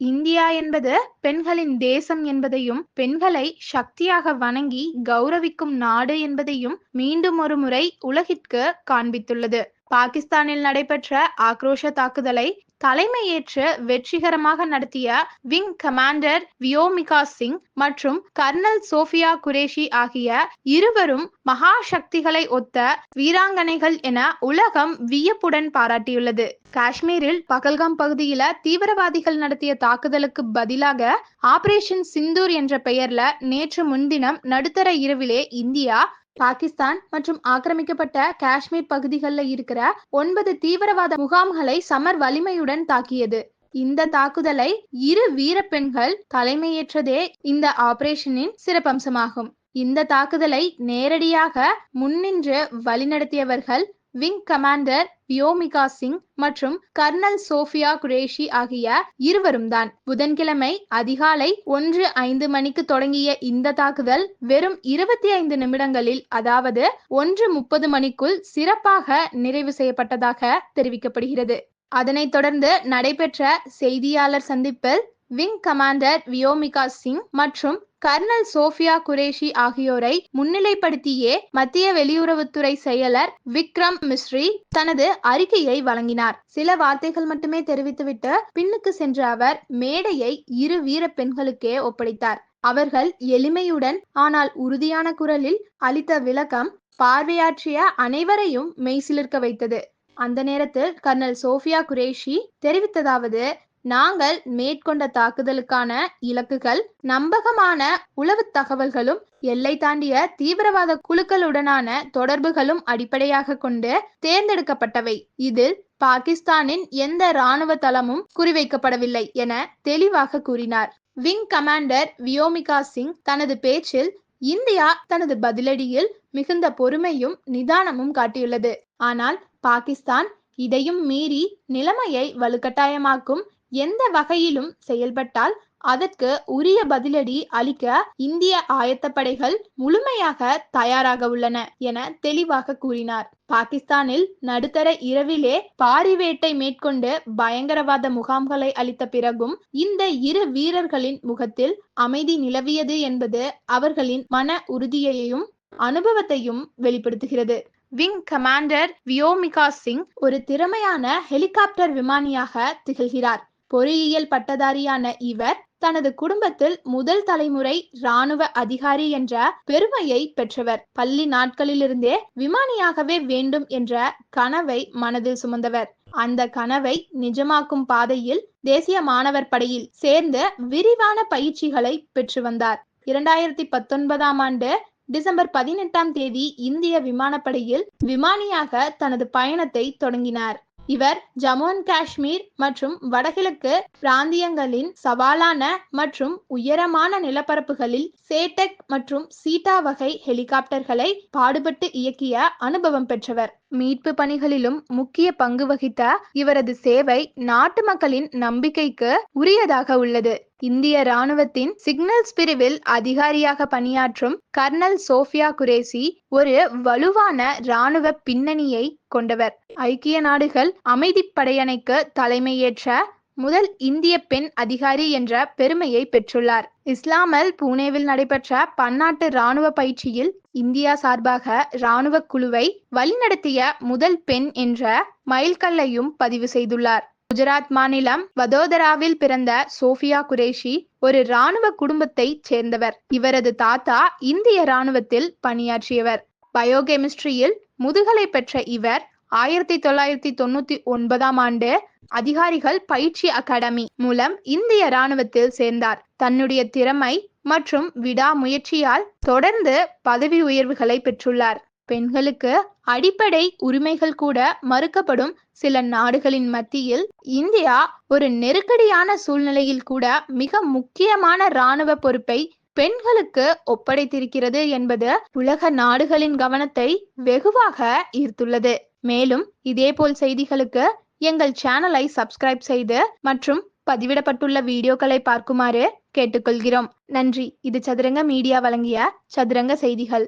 India என்பது பெண்களின் தேசம் என்பதையும் பெண்களை சக்தியாக வணங்கி கௌரவிக்கும் நாடு என்பதையும் மீண்டும் ஒரு முறை உலகிற்கு காண்பித்துள்ளது. பாகிஸ்தானில் நடைபெற்ற ஆக்ரோஷ தாக்குதலை தலைமையேற்று வெற்றிகரமாக நடத்திய விங் கமாண்டர் வியோமிகா சிங் மற்றும் கர்னல் சோஃபியா குரேஷி ஆகிய இருவரும் மகா சக்திகளை ஒத்த வீராங்கனைகள் என உலகம் வியப்புடன் பாராட்டியுள்ளது. காஷ்மீரில் பகல்காம் பகுதியில தீவிரவாதிகள் நடத்திய தாக்குதலுக்கு பதிலாக ஆபரேஷன் சிந்தூர் என்ற பெயர்ல நேற்று முன்தினம் நடுத்தர இரவிலே இந்தியா பாகிஸ்தான் மற்றும் ஆக்கிரமிக்கப்பட்ட காஷ்மீர் பகுதிகளில் இருக்கிற ஒன்பது தீவிரவாத முகாம்களை சமர் வலிமையுடன் தாக்கியது. இந்த தாக்குதலை இரு வீர பெண்கள் தலைமையேற்றதே இந்த ஆபரேஷனின் சிறப்பம்சமாகும். இந்த தாக்குதலை நேரடியாக முன்னின்று வழிநடத்தியவர்கள் விங் கமாண்டர் வியோமிகா சிங் மற்றும் கர்னல் சோஃபியா குரேஷி ஆகிய இருவரும் தான். புதன்கிழமை அதிகாலை ஒன்று ஐந்து மணிக்கு தொடங்கிய இந்த தாக்குதல் வெறும் இருபத்தி ஐந்து நிமிடங்களில் அதாவது ஒன்று முப்பது மணிக்குள் சிறப்பாக நிறைவு செய்யப்பட்டதாக தெரிவிக்கப்படுகிறது. அதனைத் தொடர்ந்து நடைபெற்ற செய்தியாளர் சந்திப்பில் விங் கமாண்டர் வியோமிகா சிங் மற்றும் கர்னல் சோஃபியா குரேஷி ஆகியோரை முன்னிலைப்படுத்தியே மத்திய வெளியுறவுத்துறை செயலர் விக்ரம் மிஸ்ரி தனது அறிக்கையை வழங்கினார். சில வார்த்தைகள் மட்டுமே தெரிவித்துவிட்டு பின்னுக்கு சென்ற அவர் மேடையை இரு வீர பெண்களுக்கே ஒப்படைத்தார். அவர்கள் எளிமையுடன் ஆனால் உறுதியான குரலில் அளித்த விளக்கம் பார்வையாற்றிய அனைவரையும் மெய்சிலிருக்க வைத்தது. அந்த நேரத்தில் கர்னல் சோஃபியா குரேஷி தெரிவித்ததாவது நாங்கள் மேற்கொண்ட தாக்குதலுக்கான இலக்குகள் நம்பகமான உளவு தகவல்களும் எல்லை தாண்டிய தீவிரவாத குழுக்களுடனான தொடர்புகளும் அடிப்படையாக கொண்டு தேர்ந்தெடுக்கப்பட்டவை. இதில் பாகிஸ்தானின் எந்த இராணுவ தளமும் குறிவைக்கப்படவில்லை என தெளிவாக கூறினார். விங் கமாண்டர் வியோமிகா சிங் தனது பேச்சில் இந்தியா தனது பதிலடியில் மிகுந்த பொறுமையும் நிதானமும் காட்டியுள்ளது. ஆனால் பாகிஸ்தான் இதையும் மீறி நிலைமையை வலுக்கட்டாயமாக்கும் எந்த வகையிலும் செயல்பட்டால் அதற்கு உரிய பதிலடி அளிக்க இந்திய ஆயத்தப்படைகள் முழுமையாக தயாராக உள்ளன என தெளிவாக கூறினார். பாகிஸ்தானில் நடுத்தர இரவிலே பாரிவேட்டை மேற்கொண்டு பயங்கரவாத முகாம்களை அளித்த பிறகும் இந்த இரு வீரர்களின் முகத்தில் அமைதி நிலவியது என்பது அவர்களின் மன உறுதியையும் அனுபவத்தையும் வெளிப்படுத்துகிறது. விங் கமாண்டர் வியோமிகா சிங் ஒரு திறமையான ஹெலிகாப்டர் விமானியாக திகழ்கிறார். பொறியியல் பட்டதாரியான இவர் தனது குடும்பத்தில் முதல் தலைமுறை இராணுவ அதிகாரி என்ற பெருமையை பெற்றவர். பள்ளி நாட்களிலிருந்தே விமானியாகவே வேண்டும் என்ற கனவை மனதில் சுமந்தவர். அந்த கனவை நிஜமாக்கும் பாதையில் தேசிய மாணவர் படையில் சேர்ந்து விரிவான பயிற்சிகளை பெற்று வந்தார். இரண்டாயிரத்தி பத்தொன்பதாம் ஆண்டு டிசம்பர் பதினெட்டாம் தேதி இந்திய விமானப்படையில் விமானியாக தனது பயணத்தை தொடங்கினார். இவர் ஜம்மு அண்ட் காஷ்மீர் மற்றும் வடகிழக்கு பிராந்தியங்களின் சவாலான மற்றும் உயரமான நிலப்பரப்புகளில் சேட்டெக் மற்றும் சீட்டா வகை ஹெலிகாப்டர்களை பாடுபட்டு இயக்கிய அனுபவம் பெற்றவர். மீட்பு பணிகளிலும் முக்கிய பங்கு வகித்த இவரது சேவை நாட்டு மக்களின் நம்பிக்கைக்கு உரியதாக உள்ளது. இந்திய ராணுவத்தின் சிக்னல்ஸ் பிரிவில் அதிகாரியாக பணியாற்றும் கர்னல் சோஃபியா குரேசி ஒரு வலுவான ராணுவ பின்னணியை கொண்டவர். ஐக்கிய நாடுகள் அமைதிப்படையணைக்கு தலைமையேற்ற முதல் இந்திய பெண் அதிகாரி என்ற பெருமையை பெற்றுள்ளார். இஸ்லாமல் பூனேவில் நடைபெற்ற பன்னாட்டு ராணுவ பயிற்சியில் இந்தியா சார்பாக ராணுவ குழுவை வழிநடத்திய முதல் பெண் என்ற மைல்கல்லையும் பதிவு செய்துள்ளார். குஜராத் மாநிலம் வதோதராவில் பிறந்த சோஃபியா குரேஷி ஒரு இராணுவ குடும்பத்தை சேர்ந்தவர். இவரது தாத்தா இந்திய ராணுவத்தில் பணியாற்றியவர். பயோகெமிஸ்ட்ரியில் முதுகலை பெற்ற இவர் ஆயிரத்தி தொள்ளாயிரத்தி தொண்ணூத்தி ஒன்பதாம் ஆண்டு அதிகாரிகள் பயிற்சி அகாடமி மூலம் இந்திய ராணுவத்தில் சேர்ந்தார். தன்னுடைய திறமை மற்றும் விடாமுயற்சியால் தொடர்ந்து பதவி உயர்வுகளை பெற்றுள்ளார். பெண்களுக்கு அடிப்படை உரிமைகள் கூட மறுக்கப்படும் சில நாடுகளின் மத்தியில் இந்தியா ஒரு நெருக்கடியான சூழ்நிலையில் கூட மிக முக்கியமான இராணுவ பொறுப்பை பெண்களுக்கு ஒப்படைத்திருக்கிறது என்பது உலக நாடுகளின் கவனத்தை வெகுவாக ஈர்த்துள்ளது. மேலும் இதேபோல் செய்திகளுக்கு எங்கள் சேனலை சப்ஸ்கிரைப் செய்து மற்றும் பதிவிடப்பட்டுள்ள வீடியோக்களை பார்க்குமாறு கேட்டுக்கொள்கிறோம். நன்றி. இது சதுரங்க மீடியா வழங்கிய சதுரங்க செய்திகள்.